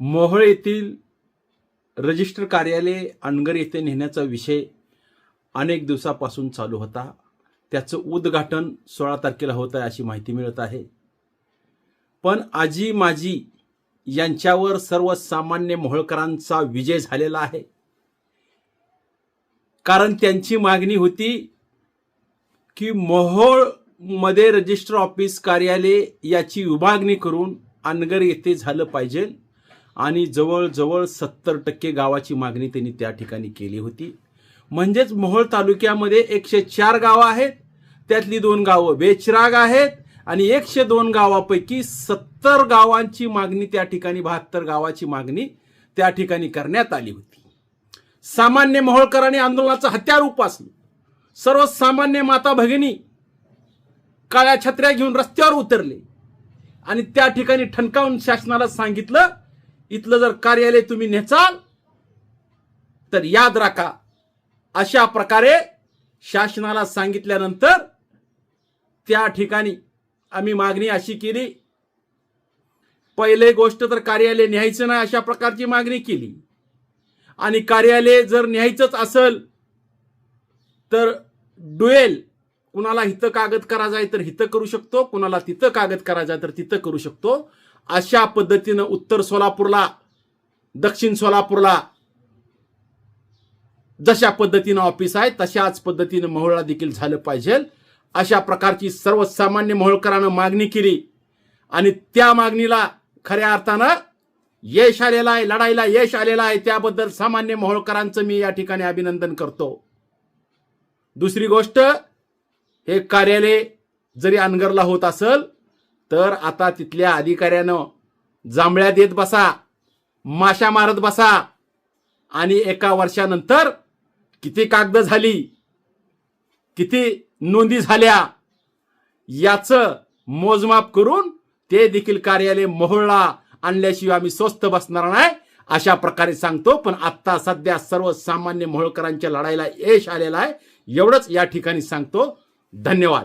मोहोळ येथील रजिस्टर कार्यालय अनगर येथे नेण्याचा विषय अनेक दिवसापासून चालू होता. त्याचं उद्घाटन सोळा तारखेला होत आहे अशी माहिती मिळत आहे. पण आजी माजी यांच्यावर सर्वसामान्य मोहोळकरांचा विजय झालेला आहे. कारण त्यांची मागणी होती की मोहोळमध्ये रजिस्टर ऑफिस कार्यालय याची विभागणी करून अनगर येथे झालं पाहिजे. आणि जवळजवळ सत्तर टक्के गावाची मागणी त्यांनी त्या ठिकाणी केली होती. म्हणजेच मोहोळ तालुक्यामध्ये एकशे चार गावं आहेत. त्यातली दोन गावं बेचराग आहेत आणि एकशे दोन गावापैकी सत्तर गावांची मागणी त्या ठिकाणी बहात्तर गावाची मागणी त्या ठिकाणी करण्यात आली होती. सामान्य मोहोळकरांनी आंदोलनाचं हत्यार उपासलं. सर्वसामान्य माता भगिनी काळ्या छत्र्या घेऊन रस्त्यावर उतरले आणि त्या ठिकाणी ठणकावून शासनाला सांगितलं इथलं जर कार्यालय तुम्ही नेचाल तर याद राखा अशा प्रकारे शासनाला सांगितल्यानंतर त्या ठिकाणी आम्ही मागणी अशी केली पहिले गोष्ट तर कार्यालय न्यायचं नाही अशा प्रकारची मागणी केली. आणि कार्यालय जर न्यायचंच असेल तर डुएल कुणाला हिथं कागद करायचा आहे तर हिथं करू शकतो कुणाला तिथं कागद करा आहे तर तिथं करू शकतो. अशा पद्धतीनं उत्तर सोलापूरला दक्षिण सोलापूरला जशा पद्धतीनं ऑफिस आहे तशाच पद्धतीनं मोहोळला देखील झालं पाहिजे. अशा प्रकारची सर्वसामान्य मोहोळकरानं मागणी केली. आणि त्या मागणीला खऱ्या अर्थानं यश आलेलं आहे लढाईला यश आलेलं आहे. त्याबद्दल सामान्य मोहोळकरांचं मी या ठिकाणी अभिनंदन करतो. दुसरी गोष्ट हे कार्यालय जरी अनगरला होत असेल तर आता तिथल्या अधिकाऱ्यानं जांभळ्या देत बसा माशा मारत बसा आणि एका वर्षानंतर किती कागद झाली किती नोंदी झाल्या याचं मोजमाप करून ते देखील कार्यालय मोहळला आणल्याशिवाय आम्ही स्वस्त बसणार नाही अशा प्रकारे सांगतो. पण आत्ता सध्या सर्वसामान्य मोहोळकरांच्या लढाईला यश आलेला आहे एवढंच या ठिकाणी सांगतो. धन्यवाद.